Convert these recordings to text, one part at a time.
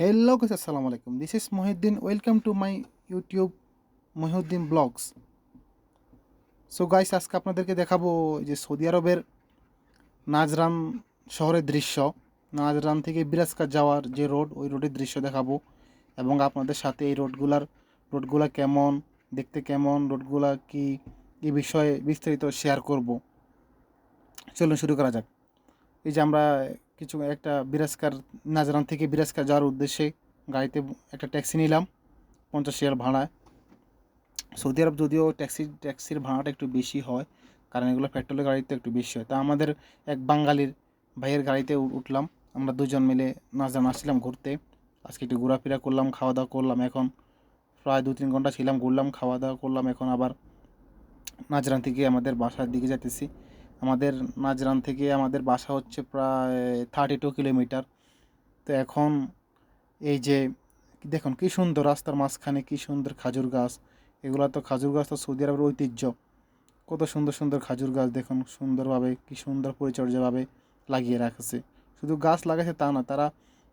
Hello guys আসসালামু আলাইকুম this is Mohiuddin welcome to my YouTube Mohiuddin vlogs so guys আজকে আপনাদেরকে দেখাবো যে সৌদি আরবের নাজরান শহরের দৃশ্য। নাজরান থেকে বিরাজকা যাওয়ার যে রোড, ওই রোডের দৃশ্য দেখাবো এবং আপনাদের সাথে এই রোডগুলার, রোডগুলা কেমন, দেখতে কেমন, রোডগুলা কি, এই বিষয়ে বিস্তারিত শেয়ার করব। চলুন শুরু করা যাক। এই যে আমরা কিছু একটা বিরাজকার নাজরান থেকে বিরাজকার যাওয়ার উদ্দেশ্যে গাড়িতে একটা ট্যাক্সি নিলাম, পঞ্চাশ রিয়াল ভাড়ায় সৌদি আরব যদিও ট্যাক্সি, ট্যাক্সির ভাড়াটা একটু বেশি হয়, কারণ এগুলো পেট্রোলের গাড়িতে একটু বেশি হয়। তা আমাদের এক বাঙালির ভাইয়ের গাড়িতে উঠলাম, আমরা দুজন মিলে নাজরান আসছিলাম ঘুরতে। আজকে একটু ঘোরাফেরা করলাম খাওয়া দাওয়া করলাম, এখন প্রায় দু তিন ঘণ্টা ছিলাম, ঘুরলাম খাওয়া দাওয়া করলাম, এখন আবার নাজরান থেকে আমাদের বাসার দিকে যেতেছি আমাদের নাজরান থেকে আমাদের বাসা হচ্ছে প্রায় থার্টি টু কিলোমিটার। তো এখন এই যে, দেখুন কী সুন্দর রাস্তার মাঝখানে, কী সুন্দর খাজুর গাছ। এগুলো তো খাজুর গাছ তো সৌদি আরবের ঐতিহ্য। কত সুন্দর সুন্দর খাজুর গাছ দেখুন, সুন্দরভাবে, কি সুন্দর পরিচর্যাভাবে লাগিয়ে রাখছে। শুধু গাছ লাগাইছে তা না, তারা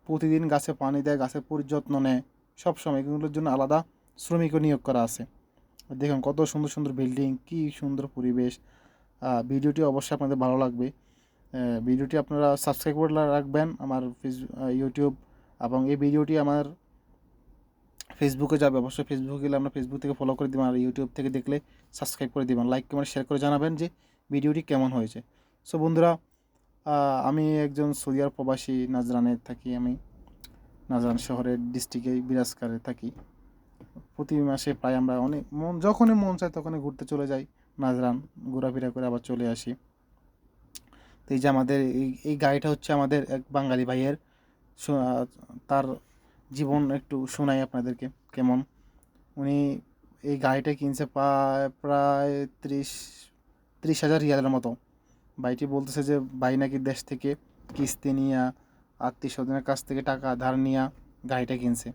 প্রতিদিন গাছে পানি দেয় গাছের পরিযত্ন নেয়, সবসময়। এগুলোর জন্য আলাদা শ্রমিকও নিয়োগ করা আছে। দেখুন কত সুন্দর সুন্দর বিল্ডিং, কি সুন্দর পরিবেশ। ভিডিওটি অবশ্যই আপনাদের ভালো লাগবে। ভিডিওটি আপনারা সাবস্ক্রাইব করে রাখবেন আমার ইউটিউব এবং এই ভিডিওটি আমার ফেসবুকে যাবে। অবশ্যই ফেসবুকে গেলে আমরা ফেসবুক থেকে ফলো করে দেবেন আর ইউটিউব থেকে দেখলে সাবস্ক্রাইব করে দেবেন। লাইক কমেন্ট শেয়ার করে জানাবেন যে ভিডিওটি কেমন হয়েছে। সো বন্ধুরা আমি একজন সৌদি আরব প্রবাসী, নাজরানে থাকি আমি। নাজরান শহরের ডিস্ট্রিক্টে বিরাজকারে থাকি। প্রতি মাসে প্রায় আমরা অনেক, মন, যখনই মন চায় তখনই ঘুরতে চলে যাই। নাজরান ঘোরাফেরা করে আবার চলে আসি। তো এই যে আমাদের এই এই গাড়িটা হচ্ছে আমাদের এক বাঙালি ভাইয়ের তার জীবন একটু শোনাই আপনাদেরকে কেমন। উনি এই গাড়িটা কিনছে প্রায় প্রায় ত্রিশ ত্রিশ হাজার রিয়ালের মতো। ভাইটি বলতেছে যে, ভাই নাকি দেশ থেকে কিস্তি নিয়ে আত্মীয় স্বজনের কাছ থেকে টাকা ধার নিয়ে গাড়িটা কিনছে।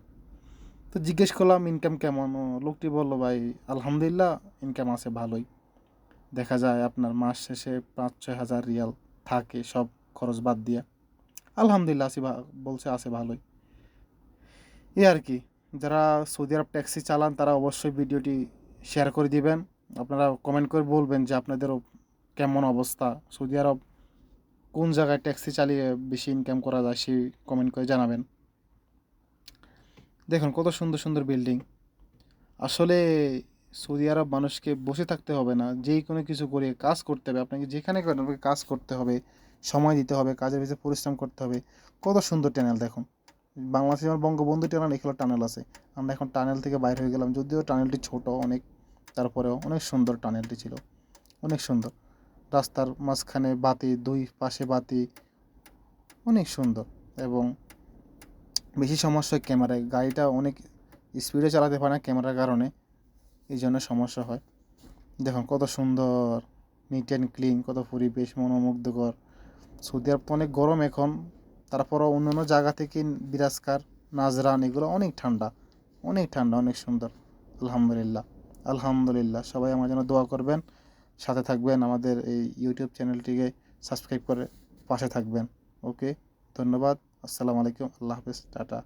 তো জিজ্ঞেস করলাম, ইনকাম কেমন? লোকটি বলল, ভাই, আলহামদুলিল্লাহ, ইনকাম আছে ভালোই। দেখা যায় আপনার মাস শেষে পাঁচ ছয় হাজার রিয়াল থাকে, সব খরচ বাদ দিয়ে। আলহামদুলিল্লাহ আসি বলছে আছে ভালোই। এই আর কি, যারা সৌদি আরব ট্যাক্সি চালান তারা অবশ্যই ভিডিওটি শেয়ার করে দিবেন। আপনারা কমেন্ট করে বলবেন যে আপনাদেরও কেমন অবস্থা। সৌদি আরব কোন জায়গায় ট্যাক্সি চালিয়ে বেশি ইনকাম করা যায় সেই কমেন্ট করে জানাবেন। দেখুন কত সুন্দর সুন্দর বিল্ডিং আসলে সৌদি আরব মানুষকে বসে থাকতে হবে না, যেই কোনো কিছু করে কাজ করতে হবে, আপনাকে যেখানে করেন আপনাকে কাজ করতে হবে, সময় দিতে হবে, কাজের পিছনে পরিশ্রম করতে হবে। কত সুন্দর টানেল দেখুন। বাংলাদেশে যেমন বঙ্গবন্ধু টানেল এখানে টানেল আছে। আমরা এখন টানেল থেকে বাইরে হয়ে গেলাম, যদিও টানেলটি ছোট অনেক, তারপরেও অনেক সুন্দর টানেলটি ছিল। অনেক সুন্দর। রাস্তার মাঝখানে বাতি, দুই পাশে বাতি, অনেক সুন্দর। এবং বেশি সমস্যা ক্যামেরায়। গাড়িটা অনেক স্পিডে চালাতে পারে না ক্যামেরার কারণে। এই জন্য সমস্যা হয়। দেখুন, কত সুন্দর নিট অ্যান্ড ক্লিন কত পরিবেশ মনোমুগ্ধকর। সৌদি আরব অনেক গরম এখন, তারপরও অন্যান্য জায়গা থেকে বিরাজকার, নাজরান, এগুলো অনেক ঠান্ডা অনেক ঠান্ডা, অনেক সুন্দর। আলহামদুলিল্লাহ আলহামদুলিল্লাহ। সবাই আমার জন্য দোয়া করবেন, সাথে থাকবেন, আমাদের এই ইউটিউব চ্যানেলটিকে সাবস্ক্রাইব করে পাশে থাকবেন। ওকে ধন্যবাদ, আসসালামু আলাইকুম, আল্লাহ হাফিজ, টাটা।